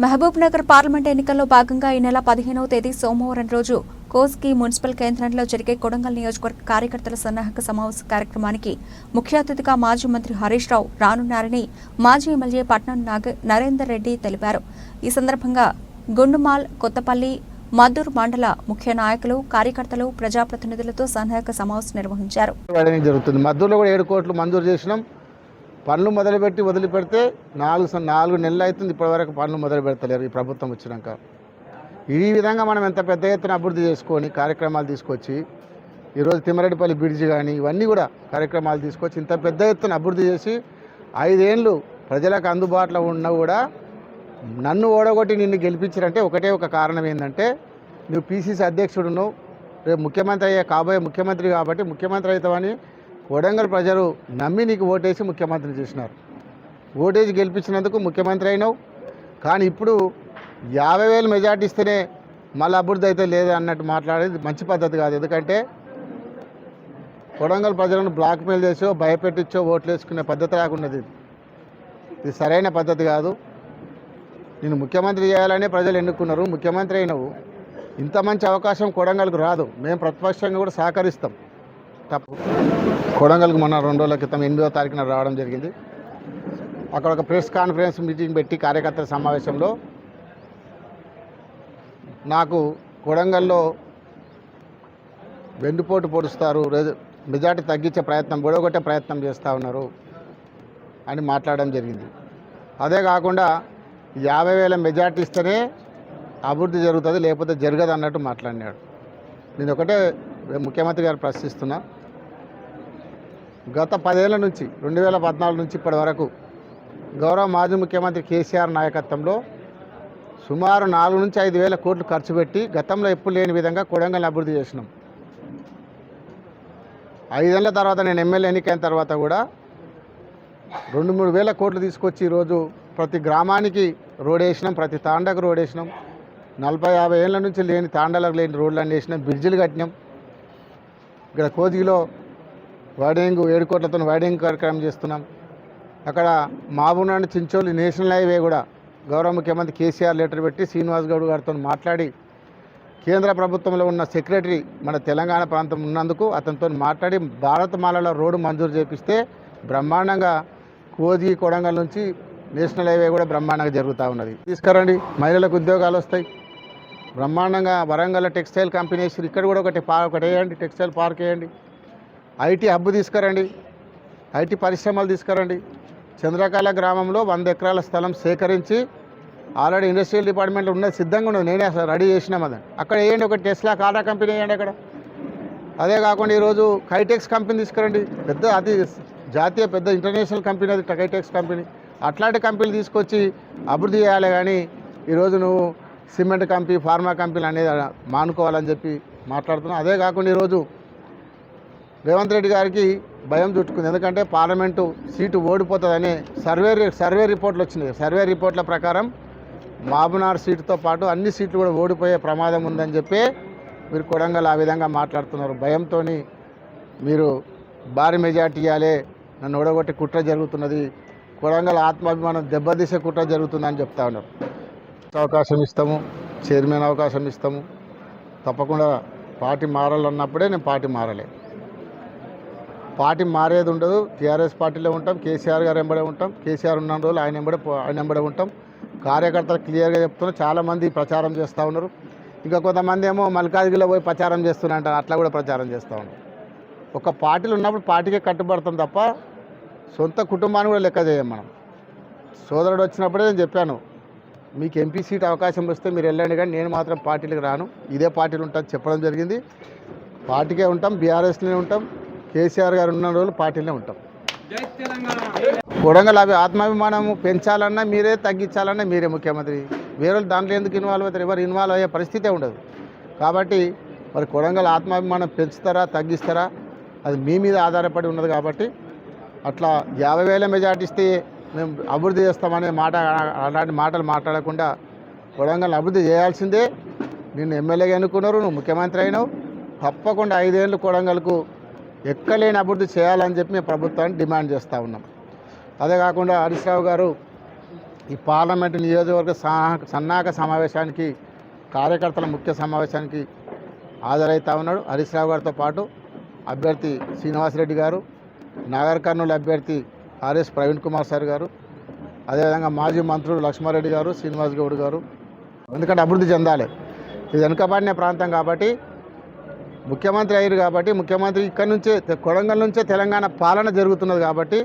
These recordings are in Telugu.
మహబూబ్ నగర్ పార్లమెంట్ ఎన్నికల్లో భాగంగా ఈ నెల పదిహేనవ తేదీ సోమవారం రోజు కోస్కి మున్సిపల్ కేంద్రంలో జరిగే కొడంగల్ నియోజకవర్గ కార్యకర్తల సన్నాహక సమావేశ కార్యక్రమానికి ముఖ్య అతిథిగా మాజీ మంత్రి హరీష్ రావు రానున్నారని మాజీ ఎమ్మెల్యే పట్నం నాగ నరేందర్ రెడ్డి తెలిపారు. ఈ సందర్భంగా గుండుమాల్ కొత్తపల్లి మద్దూర్ మండల ముఖ్య నాయకులు కార్యకర్తలు ప్రజాప్రతినిధులతో సన్నాహక సమావేశం నిర్వహించారు. జరుగుతుంది? మద్దూరులో కూడా ఏడు కోట్లు మంజూరు చేసినాం. పనులు మొదలుపెట్టి వదిలిపెడితే నాలుగు నాలుగు నెలలు అవుతుంది ఇప్పటివరకు పనులు మొదలు పెడతలేరు ఈ ప్రభుత్వం వచ్చినాక. ఈ విధంగా మనం ఎంత పెద్ద ఎత్తున అభివృద్ధి చేసుకొని కార్యక్రమాలు తీసుకొచ్చి ఈరోజు తిమ్మరెడ్డిపల్లి బ్రిడ్జ్ కానీ ఇవన్నీ కూడా కార్యక్రమాలు తీసుకొచ్చి ఇంత పెద్ద ఎత్తున అభివృద్ధి చేసి ఐదేళ్ళు ప్రజలకు అందుబాటులో ఉన్నా కూడా నన్ను ఓడగొట్టి నిన్ను గెలిపించారంటే ఒకటే ఒక కారణం ఏంటంటే నువ్వు పీసీసీ అధ్యక్షుడు నువ్వు రేపు ముఖ్యమంత్రి అయ్యే కాబోయే ముఖ్యమంత్రి కాబట్టి ముఖ్యమంత్రి అవుతావని కొడంగల్ ప్రజలు నమ్మి నీకు ఓటేసి ముఖ్యమంత్రి చేసినారు. ఓటేసి గెలిపించినందుకు ముఖ్యమంత్రి అయినావు. కానీ ఇప్పుడు యాభై వేలు మెజార్టీ ఇస్తేనే మళ్ళీ అభివృద్ధి అయితే లేదు అన్నట్టు మాట్లాడేది మంచి పద్ధతి కాదు. ఎందుకంటే కొడంగల్ ప్రజలను బ్లాక్మెయిల్ చేసో భయపెట్టించో ఓట్లు వేసుకునే పద్ధతి రాకుండా ఇది. ఇది సరైన పద్ధతి కాదు. నేను ముఖ్యమంత్రి చేయాలనే ప్రజలు ఎన్నుకున్నారు. ముఖ్యమంత్రి అయినవు. ఇంత మంచి అవకాశం కొడంగల్కు రాదు. మేము ప్రతిపక్షంగా కూడా సహకరిస్తాం. తప్పు. కొడంగల్కి మొన్న రెండు రోజుల క్రితం ఎనిమిదో తారీఖున రావడం జరిగింది. అక్కడ ఒక ప్రెస్ కాన్ఫరెన్స్ మీటింగ్ పెట్టి కార్యకర్తల సమావేశంలో నాకు కొడంగల్లో వెన్నుపోటు పొడుస్తారు మెజార్టీ తగ్గించే ప్రయత్నం గొడవగొట్టే ప్రయత్నం చేస్తూ ఉన్నారు అని మాట్లాడడం జరిగింది. అదే కాకుండా యాభై వేల మెజార్టీ ఇస్తేనే అభివృద్ధి జరుగుతుంది లేకపోతే జరగదు అన్నట్టు మాట్లాడినాడు. నేను ఒకటే ముఖ్యమంత్రి గారు ప్రశ్నిస్తున్నా. గత పదేళ్ళ నుంచి రెండు వేల పద్నాలుగు నుంచి ఇప్పటి వరకు గౌరవ మాజీ ముఖ్యమంత్రి కేసీఆర్ నాయకత్వంలో సుమారు నాలుగు నుంచి ఐదు వేల కోట్లు ఖర్చు పెట్టి గతంలో ఎప్పుడు లేని విధంగా కొడంగల్ని అభివృద్ధి చేసినాం. ఐదేళ్ళ తర్వాత నేను ఎమ్మెల్యే ఎన్నికైన తర్వాత కూడా రెండు మూడు వేల కోట్లు తీసుకొచ్చి ఈరోజు ప్రతి గ్రామానికి రోడ్ వేసినాం ప్రతి తాండకు రోడ్ వేసినాం. నలభై యాభై ఏళ్ళ నుంచి లేని తాండాలకు లేని రోడ్లు అన్నీ వేసినాం బ్రిడ్జిలు కట్టినాం. ఇక్కడ కోతిలో వైడింగ్ ఏడు కోట్లతో వైడింగ్ కార్యక్రమం చేస్తున్నాం. అక్కడ మాబునాడు చించోలి నేషనల్ హైవే కూడా గౌరవ ముఖ్యమంత్రి కేసీఆర్ లెటర్ పెట్టి శ్రీనివాస్ గౌడ్ గారితో మాట్లాడి కేంద్ర ప్రభుత్వంలో ఉన్న సెక్రటరీ మన తెలంగాణ ప్రాంతం ఉన్నందుకు అతనితో మాట్లాడి భారతమాలలో రోడ్డు మంజూరు చేపిస్తే బ్రహ్మాండంగా కోజి కొడంగల్ నుంచి నేషనల్ హైవే కూడా బ్రహ్మాండంగా జరుగుతూ ఉన్నది. తీసుకురండి మహిళలకు ఉద్యోగాలు వస్తాయి. బ్రహ్మాండంగా వరంగల్ టెక్స్టైల్ కంపెనీ ఇక్కడ కూడా ఒకటి పా ఒకటి వేయండి టెక్స్టైల్ పార్క్ వేయండి. ఐటీ హబ్ తీసుకురండి. ఐటీ పరిశ్రమలు తీసుకురండి. చంద్రకాల గ్రామంలో వంద ఎకరాల స్థలం సేకరించి ఆల్రెడీ ఇండస్ట్రియల్ డిపార్ట్మెంట్లో ఉన్నది సిద్ధంగా ఉన్నది. నేనే అసలు రెడీ చేసినాం అది అక్కడ వేయండి ఒక టెస్లా కాటా కంపెనీ వేయండి అక్కడ. అదే కాకుండా ఈరోజు కైటెక్స్ కంపెనీ తీసుకురండి. పెద్ద అది జాతీయ పెద్ద ఇంటర్నేషనల్ కంపెనీ అది కైటెక్స్ కంపెనీ. అట్లాంటి కంపెనీలు తీసుకొచ్చి అభివృద్ధి చేయాలి కానీ ఈరోజు నువ్వు సిమెంట్ కంపెనీ ఫార్మా కంపెనీలు అనేది మానుకోవాలని చెప్పి మాట్లాడుతున్నావు. అదే కాకుండా ఈరోజు రేవంత్ రెడ్డి గారికి భయం చుట్టుకుంది. ఎందుకంటే పార్లమెంటు సీటు ఓడిపోతుందని సర్వే సర్వే రిపోర్ట్లు వచ్చినాయి. సర్వే రిపోర్ట్ల ప్రకారం మాబునార్ సీటుతో పాటు అన్ని సీట్లు కూడా ఓడిపోయే ప్రమాదం ఉందని చెప్పి మీరు కొడంగల్ ఆ విధంగా మాట్లాడుతున్నారు. భయంతో మీరు భారీ మెజార్టీ ఇవ్వాలి నన్ను ఓడగొట్టి కుట్ర జరుగుతున్నది కొడంగల్ ఆత్మాభిమానం దెబ్బతీసే కుట్ర జరుగుతుందని చెప్తా ఉన్నారు. అవకాశం ఇస్తాము చైర్మన్ అవకాశం ఇస్తాము. తప్పకుండా పార్టీ మారాలన్నప్పుడే నేను పార్టీ మారలే. పార్టీ మారేది ఉండదు. టీఆర్ఎస్ పార్టీలో ఉంటాం. కేసీఆర్ గారు వెంబడే ఉంటాం. కేసీఆర్ ఉన్న రోజులు ఆయన వెంబడే ఆయన వెంబడే ఉంటాం. కార్యకర్తలు క్లియర్గా చెప్తున్నారు. చాలామంది ప్రచారం చేస్తూ ఉన్నారు. ఇంకా కొంతమంది ఏమో మల్కాజ్గిరిలో పోయి ప్రచారం చేస్తున్నా అంటారు. అట్లా కూడా ప్రచారం చేస్తూ ఉన్నారు. ఒక పార్టీలు ఉన్నప్పుడు పార్టీకే కట్టుబడతాం తప్ప సొంత కుటుంబాన్ని కూడా లెక్క చేయం మనం. సోదరుడు వచ్చినప్పుడే నేను చెప్పాను మీకు ఎంపీ సీట్ అవకాశం వస్తే మీరు వెళ్ళండి కానీ నేను మాత్రం పార్టీలకు రాను. ఇదే పార్టీలు ఉంటాను చెప్పడం జరిగింది. పార్టీకే ఉంటాం. బీఆర్ఎస్లోనే ఉంటాం. కేసీఆర్ గారు ఉన్న రోజులు పార్టీలో ఉంటాం. కొడంగల్ అవి ఆత్మాభిమానం పెంచాలన్నా మీరే తగ్గించాలన్నా మీరే ముఖ్యమంత్రి. వేరే వాళ్ళు దాంట్లో ఎందుకు ఇన్వాల్వ్ అవుతారు? ఎవరు ఇన్వాల్వ్ అయ్యే పరిస్థితే ఉండదు. కాబట్టి మరి కొడంగల్ ఆత్మాభిమానం పెంచుతారా తగ్గిస్తారా? అది మీ మీద ఆధారపడి ఉన్నది కాబట్టి అట్లా యాభై వేల మెజార్టీ ఇస్తే మేము అభివృద్ధి చేస్తామనే మాట అలాంటి మాటలు మాట్లాడకుండా కొడంగల్ అభివృద్ధి చేయాల్సిందే. నిన్ను ఎమ్మెల్యేగా ఎన్నుకున్నారు నువ్వు ముఖ్యమంత్రి అయినావు. తప్పకుండా ఐదేళ్ళు కొడంగల్కు ఎక్కలేని అభివృద్ధి చేయాలని చెప్పి మేము ప్రభుత్వాన్ని డిమాండ్ చేస్తూ ఉన్నాం. అదే కాకుండా హరీష్ రావు గారు ఈ పార్లమెంటు నియోజకవర్గ సన్నాహక సమావేశానికి కార్యకర్తల ముఖ్య సమావేశానికి హాజరవుతా ఉన్నాడు. హరీష్ రావు గారితో పాటు అభ్యర్థి శ్రీనివాసరెడ్డి గారు నాగర్ కర్నూలు అభ్యర్థి ఆర్ఎస్ ప్రవీణ్ కుమార్ సార్ గారు అదేవిధంగా మాజీ మంత్రులు లక్ష్మారెడ్డి గారు శ్రీనివాస్ గౌడ్ గారు. ఎందుకంటే అభివృద్ధి చెందాలి. ఇది వెనుకబడిన ప్రాంతం కాబట్టి ముఖ్యమంత్రి అయ్యారు కాబట్టి ముఖ్యమంత్రి ఇక్కడ నుంచే కొడంగల్ నుంచే తెలంగాణ పాలన జరుగుతున్నది కాబట్టి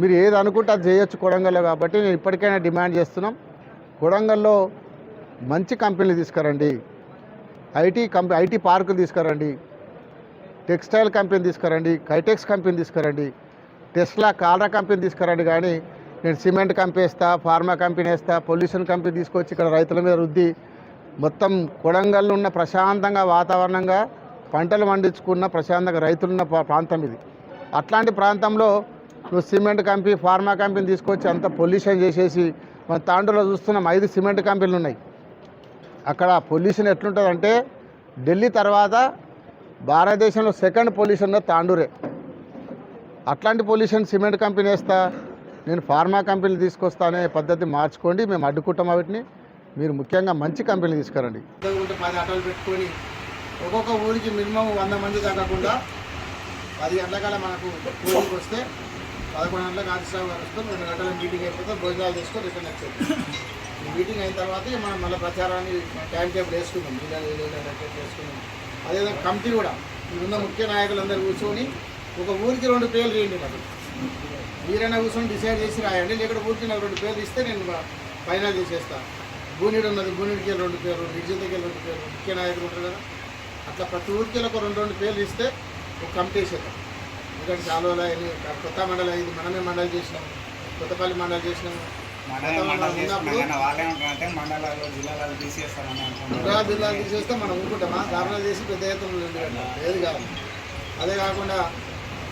మీరు ఏది అనుకుంటే అది చేయొచ్చు కొడంగల్లో కాబట్టి నేను ఇప్పటికైనా డిమాండ్ చేస్తున్నాం. కొడంగల్లో మంచి కంపెనీలు తీసుకురండి. ఐటీ కంపెనీ ఐటీ పార్కులు తీసుకురండి. టెక్స్టైల్ కంపెనీ తీసుకురండి. కైటెక్స్ కంపెనీ తీసుకురండి. టెస్లా కాల్రా కంపెనీ తీసుకురండి కానీ నేను సిమెంట్ కంపెనీ వేస్తా ఫార్మా కంపెనీ వేస్తా పొల్యూషన్ కంపెనీ తీసుకొచ్చి ఇక్కడ రైతుల మీద రుద్ది మొత్తం కొడంగల్లో ఉన్న ప్రశాంతంగా వాతావరణంగా పంటలు పండించుకున్న ప్రశాంతంగా రైతులున్న ప్రాంతం ఇది. అట్లాంటి ప్రాంతంలో నువ్వు సిమెంట్ కంపెనీ ఫార్మా కంపెనీ తీసుకొచ్చి అంత పొల్యూషన్ చేసేసి మన తాండూలో చూస్తున్నాం ఐదు సిమెంట్ కంపెనీలు ఉన్నాయి. అక్కడ పొల్యూషన్ ఎట్లుంటుందంటే ఢిల్లీ తర్వాత భారతదేశంలో సెకండ్ పొల్యూషన్ తాండూరే. అట్లాంటి పొల్యూషన్ సిమెంట్ కంపెనీ వేస్తా నేను ఫార్మా కంపెనీలు తీసుకొస్తా అనే పద్ధతి మార్చుకోండి. మేము అడ్డుకుంటాం వాటిని. మీరు ముఖ్యంగా మంచి కంపెనీలు తీసుకురండి. పది ఆటోలు పెట్టుకొని ఒక్కొక్క ఊరికి మినిమం వంద మంది తగ్గకుండా పది గంటలకల్లా మనకు ఊరికి వస్తే పదకొండు గంటలకు ఆదిశ్రావు గారు వస్తాం రెండు గంటల మీటింగ్ అయిపోతే భోజనాలు చేసుకొని రిటర్న్ వచ్చేది ఈ మీటింగ్ అయిన తర్వాత మనం మళ్ళీ ప్రచారాన్ని టైం టేబుల్ వేసుకుందాం జిల్లాలో ఏదైనా వేసుకుందాం. అదేవిధంగా కమిటీ కూడా ఉన్న ముఖ్య నాయకులందరూ కూర్చొని ఒక ఊరికి రెండు పేర్లు చేయండి నాకు మీరైనా కూర్చొని డిసైడ్ చేసి రాయండి లేకపోతే ఊరికి నాకు రెండు పేర్లు ఇస్తే నేను ఫైనల్ చేసేస్తాను బూనిడు ఉన్నది బూనిడికి రెండు పేర్లు నిర్జితకి దగ్గర రెండు పేర్లు ముఖ్య నాయకులు ఉంటారు కదా. అట్లా ప్రతి ఊరికి ఒక రెండు రెండు పేర్లు ఇస్తే ఒక కమిటీ వేసేద్దాం. ఎందుకంటే చాలా రోజులు కొత్త మండలి అయింది మనమే మండలి చేసినాం కొత్తపల్లి మండలి చేసినాం. జిల్లాలు ఇంకా జిల్లాలు తీసేస్తే మనం ఊరుకుంటామా? ధారణలు చేసి పెద్ద ఎత్తున ఏది కాదు. అదే కాకుండా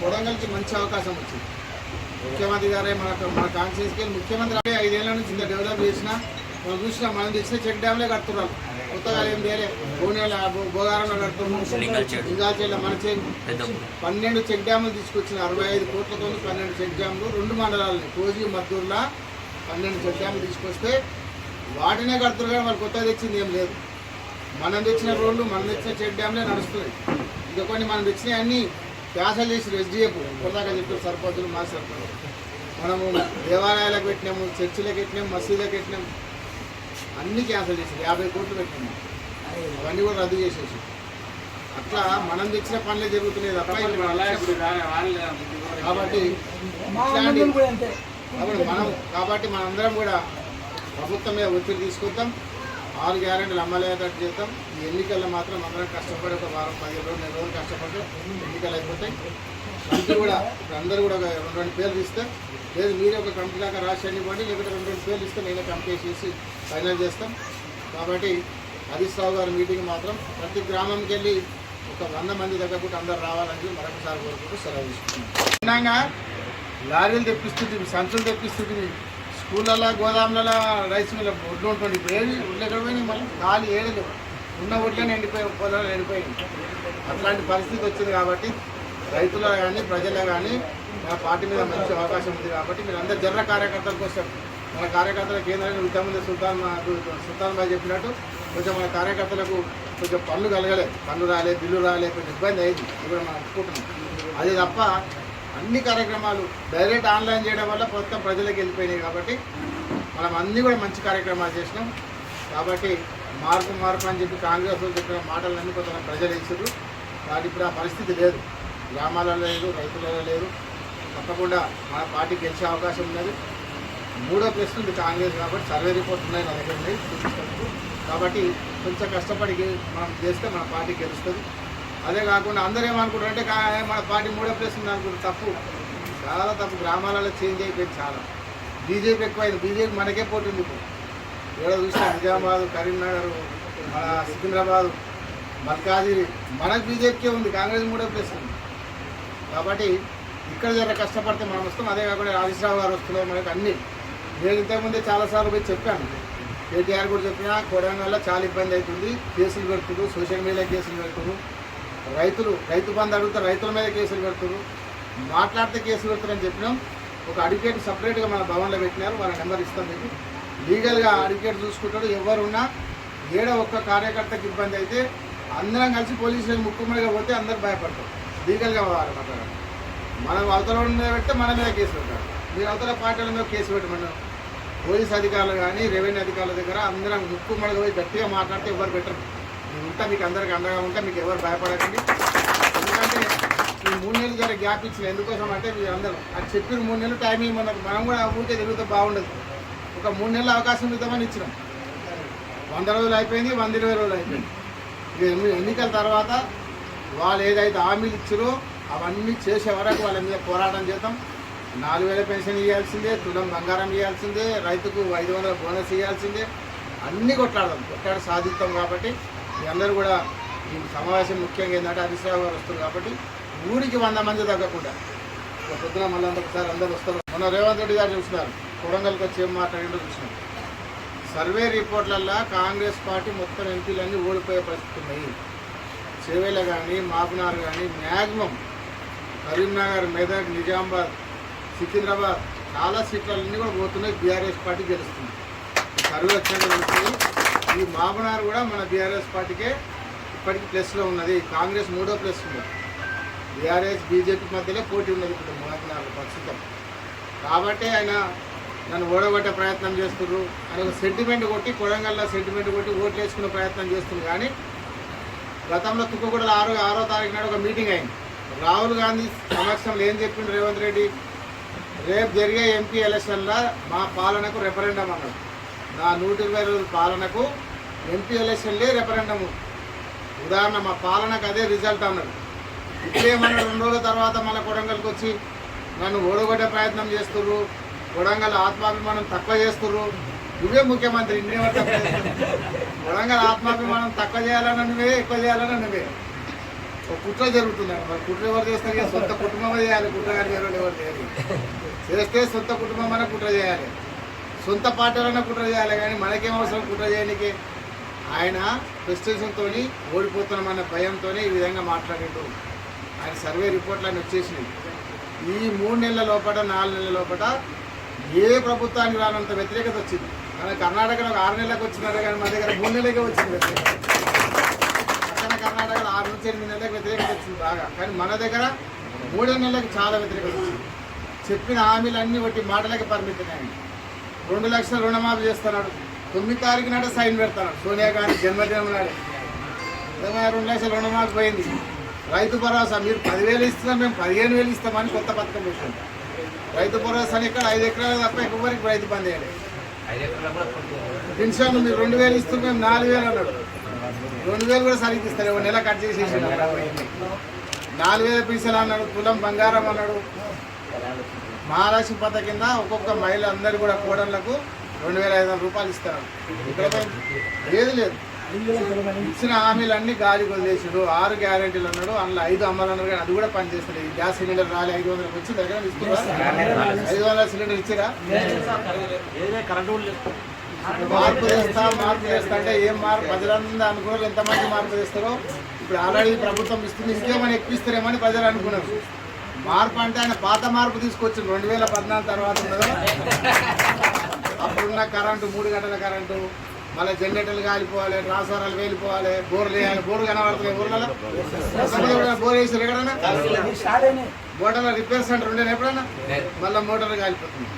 కొడంగల్కి మంచి అవకాశం వచ్చింది. ముఖ్యమంత్రి గారే మన మన కాన్స్టిట్యూన్సీకి ముఖ్యమంత్రి ఐదేళ్ళ నుంచి ఇంత డెవలప్ చేసినా మనం చూసినా మనం తెచ్చిన చెక్ డ్యామ్లే కడుతున్నారు. కొత్తగా ఏం చేయలే. చేయలే. మన చెక్ పన్నెండు చెక్ డ్యాములు తీసుకొచ్చిన అరవై ఐదు కోట్లతో పన్నెండు చెక్ డ్యాములు రెండు మండలాలని కోజి మద్దూరులా పన్నెండు చెక్ డ్యాములు తీసుకొస్తే వాటినే కడుతున్నారు కానీ వాళ్ళు కొత్తగా తెచ్చింది ఏం లేదు. మనం తెచ్చిన రోడ్లు మనం తెచ్చిన చెక్ డ్యామ్లే నడుస్తున్నాయి. ఇంకా కొన్ని మనం తెచ్చినవి అన్ని క్యాన్సల్ చేసి ఎస్డిఎఫ్. కొత్తగా చెప్పారు సర్పంచులు మా సర్పంచులు. మనము దేవాలయాలకు పెట్టినాము చర్చిలకు పెట్టినాము మసీదులకు పెట్టినాము. అన్ని క్యాన్సల్ చేసి యాభై కోట్లు పెట్టినాము అవన్నీ కూడా రద్దు చేసేసి. అట్లా మనం తెచ్చిన పనులే జరుగుతున్నాయి తప్ప కాబట్టి కాబట్టి మనం కాబట్టి మనందరం కూడా ప్రభుత్వం మీద ఒత్తిడి తీసుకొద్దాం. ఆరు గ్యారెంటీలు అమలయ్యేటట్టు చేద్దాం. ఈ ఎన్నికల్లో మాత్రం అందరం కష్టపడి ఒక వారం పదిహేను రోజులు నెల రోజులు కష్టపడితే ఎన్నికలు అయిపోతాయి. అందరూ కూడా అందరూ కూడా ఒక రెండు రెండు పేర్లు ఇస్తే లేదు మీరే ఒక కమిటీ లాగా రాసి ఇవ్వండి లేకపోతే రెండు రెండు పేర్లు ఇస్తే నేనే కమిటీ చేసి ఫైనల్ చేస్తాం. కాబట్టి హరీష్ రావు గారి మీటింగ్ మాత్రం ప్రతి గ్రామంకి వెళ్ళి ఒక వంద మంది దగ్గర కూడా అందరు రావాలని మరొకసారి కోరుకుంటూ సెలవు తీసుకుంటున్నాం. లారీలు తెప్పిస్తుంది సంచులు తెప్పిస్తుంది. స్కూళ్ళల్లో గోదాములలో రైస్ మిల్ ఒడ్లు ఉంటుంది ఇప్పుడు ఏది? ఒడ్లు ఎక్కడ పోయినాయి మళ్ళీ ఖాళీ ఏడలు ఉన్న ఒడ్లనే ఎండిపోయి పొలాలు ఎండిపోయింది అట్లాంటి పరిస్థితి వచ్చింది కాబట్టి రైతులు కానీ ప్రజలు కానీ మన పార్టీ మీద మంచి అవకాశం ఉంది కాబట్టి మీరు అందరు జర్ర కార్యకర్తల కోసం మన కార్యకర్తల కేంద్రాన్ని ఇంతకుముందు సుల్తాన్ సుల్తాన్ భాయ్ చెప్పినట్టు కొంచెం మన కార్యకర్తలకు కొంచెం పనులు కలగలేదు. పనులు రాలే బిల్లు రాలే కొంచెం ఇబ్బంది అయింది. ఇప్పుడు మనం అనుకుంటున్నాం. అది తప్ప అన్ని కార్యక్రమాలు డైరెక్ట్ ఆన్లైన్ చేయడం వల్ల మొత్తం ప్రజలకు వెళ్ళిపోయినాయి కాబట్టి మనం అన్నీ కూడా మంచి కార్యక్రమాలు చేసినాం. కాబట్టి మార్పు మార్పు అని చెప్పి కాంగ్రెస్ వాళ్ళు చెప్పిన మాటలన్నీ కొంత ప్రజలు ఇచ్చారు కాబట్టి ఇప్పుడు ఆ పరిస్థితి లేదు. గ్రామాలలో లేదు రైతులలో లేదు తప్పకుండా మన పార్టీ గెలిచే అవకాశం ఉన్నది. మూడో ప్లేస్ ఉంది కాంగ్రెస్ కాబట్టి సర్వే రిపోర్ట్ ఉన్నాయి నా దగ్గర ఉన్నాయి చూపిస్తాను. కాబట్టి కొంచెం కష్టపడి మనం చేస్తే మన పార్టీ గెలుస్తుంది. అదే కాకుండా అందరూ ఏమనుకుంటారంటే మన పార్టీ మూడో ప్లేస్ ఉంది అనుకుంటారు తప్పు. చాలా తప్పు. గ్రామాలలో చేంజ్ అయిపోయింది చాలా. బీజేపీ ఎక్కువైంది. బీజేపీ మనకే పోతుంది ఇప్పుడు. ఏడో చూసినా నిజామాబాద్ కరీంనగర్ మన సికింద్రాబాద్ మల్కాజిరి మనకు బీజేపీకే ఉంది. కాంగ్రెస్ మూడో ప్లేస్ ఉంది. కాబట్టి ఇక్కడ జర కష్టపడితే మనం వస్తాం. అదే కాకుండా రాజేశ్వరరావు గారు వస్తున్నారు మనకి అన్ని. నేను ఇంతకుముందే చాలాసార్లు పోయి చెప్పాను. కేటీఆర్ కూడా చెప్పినా కొడంగల్లో చాలా ఇబ్బంది అవుతుంది. కేసులు పెడుతున్నారు. సోషల్ మీడియా కేసులు పెడుతున్నారు. రైతులు రైతు బంధు అడుగుతారు రైతుల మీద కేసులు పెడుతున్నారు. మాట్లాడితే కేసులు పెడతారని చెప్పినాం. ఒక అడ్వకేట్ సపరేట్గా మన భవన్లో పెట్టినారు. వాళ్ళ నెంబర్ ఇస్తాం మీకు. లీగల్గా అడ్వకేట్ చూసుకుంటాడు. ఎవరున్నా ఏడ ఒక్క కార్యకర్తకి ఇబ్బంది అయితే అందరం కలిసి పోలీస్ ముక్కుమడిగా పోతే అందరు భయపడతారు. లీగల్గా మాట్లాడాలి మనం అవతల ఉండే మీద పెడితే మన మీద కేసు పెట్టాలి మీరు అవతల పార్టీల మీద కేసు పెట్టమను. పోలీస్ అధికారులు కానీ రెవెన్యూ అధికారుల దగ్గర అందరం ముక్కు మడగ పోయి గట్టిగా మాట్లాడితే ఎవరు పెట్టరు. నేను ఉంటా మీకు అందరికి అండగా ఉంటా మీకు ఎవరు భయపడకండి. ఎందుకంటే ఈ మూడు నెలలు జర గ్యాప్ ఇచ్చిన ఎందుకోసం అంటే మీరు అందరూ అది చెప్పిన మూడు నెలలు టైమింగ్ ఇవ్వమన్నారు మనం కూడా ఊరికే తిరిగితే బాగుండదు. ఒక మూడు నెలలు అవకాశం ఇద్దామని ఇచ్చినాం. వంద రోజులు అయిపోయింది వంద ఇరవై రోజులు అయిపోయింది. ఎన్నికల తర్వాత వాళ్ళు ఏదైతే హామీలు ఇచ్చారో అవన్నీ చేసే వరకు వాళ్ళ మీద పోరాటం చేద్దాం. నాలుగు వేల పెన్షన్ ఇవ్వాల్సిందే తులం బంగారం ఇవ్వాల్సిందే రైతుకు ఐదు వందల బోనస్ ఇవ్వాల్సిందే అన్నీ కొట్లాడదాం. కొట్లాడ సాధిస్తాం కాబట్టి మీ అందరూ కూడా ఈ సమావేశం ముఖ్యంగా ఏంటంటే హరీశ్రావు గారు వస్తారు కాబట్టి ఊరికి వంద మంది తగ్గకుండా. పొద్దున మళ్ళీ ఒకసారి అందరూ వస్తారు. మొన్న రేవంత్ రెడ్డి గారు చూస్తున్నారు కొడంగల్కి వచ్చి ఏం మాట్లాడిండో చూసినారు. సర్వే రిపోర్ట్లల్లో కాంగ్రెస్ పార్టీ మొత్తం ఎంపీలన్నీ ఓడిపోయే పరిస్థితి ఉన్నాయి సేవేల కానీ మాపునార్ కానీ మ్యాక్సిమం కరీంనగర్ మెదక్ నిజామాబాద్ సికింద్రాబాద్ చాలా సీట్లన్నీ కూడా పోతున్నాయి. బీఆర్ఎస్ పార్టీ గెలుస్తుంది. కరువు వచ్చినటువంటి ఈ మాపునార్ కూడా మన బీఆర్ఎస్ పార్టీకే ఇప్పటికీ ప్లస్లో ఉన్నది. కాంగ్రెస్ మూడో ప్లస్ ఉంది. బీఆర్ఎస్ బీజేపీ మధ్యలో పోటీ ఉన్నది ఇప్పుడు మాపునార్ ప్రస్తుతం. కాబట్టి ఆయన నన్ను ఓడగొట్టే ప్రయత్నం చేస్తున్నారు అని ఒక సెంటిమెంట్ కొట్టి కొడంగల్లో సెంటిమెంట్ కొట్టి ఓట్లు వేసుకునే ప్రయత్నం చేస్తున్నారు కానీ గతంలో తుక్కగూడలో ఆరో ఆరో తారీఖు నాడు ఒక మీటింగ్ అయింది. రాహుల్ గాంధీ సమక్షంలో ఏం చెప్పిండు రేవంత్ రెడ్డి? రేపు జరిగే ఎంపీ ఎలక్షన్లో మా పాలనకు రెఫరెండం అన్నాడు. నా నూట ఇరవై రోజుల పాలనకు ఎంపీ ఎలక్షన్లే రెఫరెండము ఉదాహరణ మా పాలనకు అదే రిజల్ట్ అన్నాడు. ఇప్పుడేమన్నా రెండు రోజుల తర్వాత మన కొడంగల్కి వచ్చి నన్ను ఓడగొట్టే ప్రయత్నం చేస్తుర్రు. కొడంగల్ ఆత్మాభిమానం తక్కువ చేస్తుర్రు. నువ్వే ముఖ్యమంత్రి ఇండియా తక్కువ ఆత్మాభిమానం తక్కువ చేయాలని నువ్వే ఎక్కువ చేయాలని నువ్వే. ఒక కుట్ర జరుగుతుంది మరి కుట్ర ఎవరు చేస్తారు కదా సొంత కుటుంబమే చేయాలి. కుట్ర గారి ఎవరు ఎవరు చేయాలి? చేస్తే సొంత కుటుంబం అన్న కుట్ర చేయాలి. సొంత పార్టీలన్నా కుట్ర చేయాలి. కానీ మనకేం అవసరం కుట్ర చేయడానికి ఆయన ప్రెస్టేషన్తో ఓడిపోతున్నామన్న భయంతో ఈ విధంగా మాట్లాడిండు. ఆయన సర్వే రిపోర్ట్లు ఆయన వచ్చేసినాయి. ఈ మూడు నెలల లోపల నాలుగు నెలల లోపల ఏ ప్రభుత్వానికి రానంత వ్యతిరేకత వచ్చింది? మన కర్ణాటకలో ఒక ఆరు నెలలకు వచ్చినారు కానీ మన దగ్గర మూడు నెలలకే వచ్చింది పక్కన కర్ణాటకలో ఆరు నుంచి ఎనిమిది నెలలకు వ్యతిరేకత వచ్చింది బాగా. కానీ మన దగ్గర మూడో నెలలకు చాలా వ్యతిరేకత వచ్చింది. చెప్పిన హామీలు అన్నీ ఒకటి మాటలకి పరిమితమైంది రెండు లక్షల రుణమాఫీ చేస్తున్నాడు. తొమ్మిది తారీఖు నాడు సైన్ పెడతాడు. సోనియా గాంధీ జన్మదినం నాడు. రెండు లక్షల రుణమాఫీ పోయింది. రైతు భరోసా మీరు పదివేలు ఇస్తున్నాం మేము పదిహేను వేలు ఇస్తామని కొత్త పథకం పెట్టాం రైతు భరోసా అని ఇక్కడ ఐదు ఎకరాలు తప్ప ఎక్కువరికి రైతు బంద్ చేయాలి పెన్షన్ మీరు రెండు వేలు ఇస్తుంది మేము నాలుగు వేలు అన్నాడు. రెండు వేలు కూడా సరిగ్గా ఇస్తారు ఒక నెల కట్ చేసేసి. నాలుగు వేల పైసలు అన్నాడు కులం బంగారం అన్నాడు. మహాలక్ష్మి పథ కింద ఒక్కొక్క మహిళ అందరు కూడా కోడళ్ళకు రెండు వేల ఐదు వందల రూపాయలు ఇస్తారు. ఇక్కడ ఏది లేదు. ఇచ్చిన హామీలన్నీ గాలి వదిలేసాడు ఆరు గ్యారెంటీలు అన్నాడు. అందులో ఐదు అమ్మాలన్నారు కానీ అది కూడా పనిచేస్తుంది గ్యాస్ సిలిండర్ రాలే ఐదు వందలకు వచ్చి దగ్గర ఐదు వందల సిలిండర్ ఇచ్చిరా? మార్పు చేస్తా మార్పు చేస్తా అంటే ఏం మార్పు? ప్రజలందరూ అనుకున్నారు ఎంతమంది మార్పు చేస్తారో. ఇప్పుడు ఆల్రెడీ ప్రభుత్వం ఇస్తుంది. ఇంకేమైనా ఎక్కిస్తారేమని ప్రజలు అనుకున్నారు. మార్పు అంటే ఆయన పాత మార్పు తీసుకొచ్చింది రెండు వేల పద్నాలుగు తర్వాత ఉన్నదో? అప్పుడున్న కరెంటు మూడు గంటల కరెంటు. మళ్ళీ జనరేటర్లు కాలిపోవాలి ట్రాన్స్ఫారాలు వేలిపోవాలి బోర్లు వేయాలి బోర్లు కనబడుతున్నాయి ఊర్లలో. బోర్ వేసారు ఎక్కడన్నా? మోటార్ల రిపేర్ సెంటర్ ఉండేది ఎప్పుడన్నా? మళ్ళీ మోటార్లు కాలిపోతుంది.